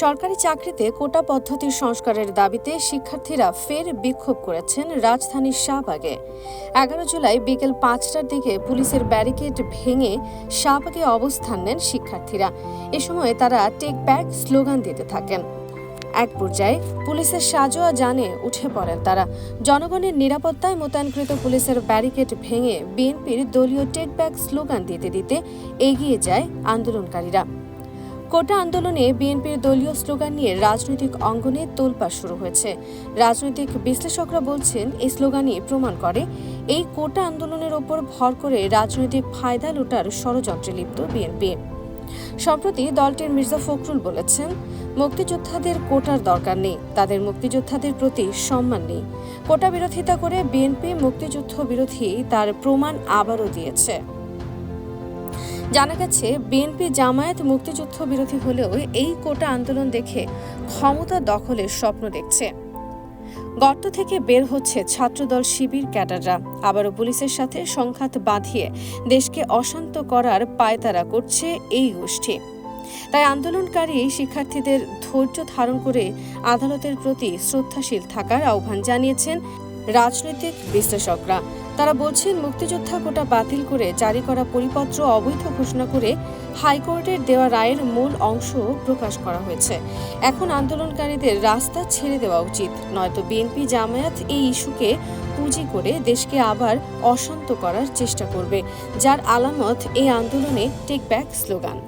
সরকারি চাকরিতে কোটা পদ্ধতির সংস্কারের দাবিতে শিক্ষার্থীরা ফের বিক্ষোভ করেছেন রাজধানীর শাহবাগে। এগারো জুলাই বিকেল পাঁচটার দিকে পুলিশের ব্যারিকেড ভেঙে শাহবাগে অবস্থান নেন শিক্ষার্থীরা। এ সময় তারা টেক ব্যাক স্লোগান দিতে থাকেন। এক পর্যায়ে পুলিশের সাজোয়া জানে উঠে পড়েন তারা। জনগণের নিরাপত্তায় মোতায়েনকৃত পুলিশের ব্যারিকেড ভেঙে বিএনপির দলীয় টেক ব্যাক স্লোগান দিতে দিতে এগিয়ে যায় আন্দোলনকারীরা। কোটা আন্দোলনে বিএনপির দলীয় স্লোগান নিয়ে রাজনৈতিক অঙ্গনে তোলপাড় শুরু হয়েছে। রাজনৈতিক বিশ্লেষকরা বলছেন, এই স্লোগানই প্রমাণ করে। এই কোটা আন্দোলনের ওপর ভর করে রাজনৈতিক ফায়দা লুটার ষড়যন্ত্রে লিপ্ত বিএনপি। সম্প্রতি দলটির মির্জা ফখরুল বলেছেন, মুক্তিযোদ্ধাদের কোটার দরকার নেই, তাদের মুক্তিযোদ্ধাদের প্রতি সম্মান নেই। কোটা বিরোধিতা করে বিএনপি মুক্তিযুদ্ধ বিরোধী তার প্রমাণ আবারও দিয়েছে। জানা গেছে, বিএনপি জামায়াত মুক্তিযুদ্ধ বিরোধী হলেও এই কোটা আন্দোলন দেখে ক্ষমতা দখলের স্বপ্ন দেখছে। গর্ত থেকে বের হচ্ছে ছাত্রদল শিবির ক্যাডাররা। আবারও পুলিশের সাথে সংঘাত বাঁধিয়ে দেশকে অশান্ত করার পায়তারা করছে এই গোষ্ঠী। তাই আন্দোলনকারী শিক্ষার্থীদের ধৈর্য ধারণ করে আদালতের প্রতি শ্রদ্ধাশীল থাকার আহ্বান জানিয়েছেন রাজনৈতিক বিশ্লেষকরা। তারা বলছেন মুক্তিযোদ্ধা কোটা বাতিল করে জারি করা পরিপত্র অবৈধ ঘোষণা করে হাইকোর্টের দেওয়া রায়ের মূল অংশ প্রকাশ করা হয়েছে। এখন আন্দোলনকারীদের রাস্তা ছেড়ে দেওয়া উচিত। নয়তো বিএনপি জামায়াত এই ইস্যুকে পুঁজি করে দেশকে আবার অশান্ত করার চেষ্টা করবে, যার আলামত এই আন্দোলনে টেক ব্যাক স্লোগান।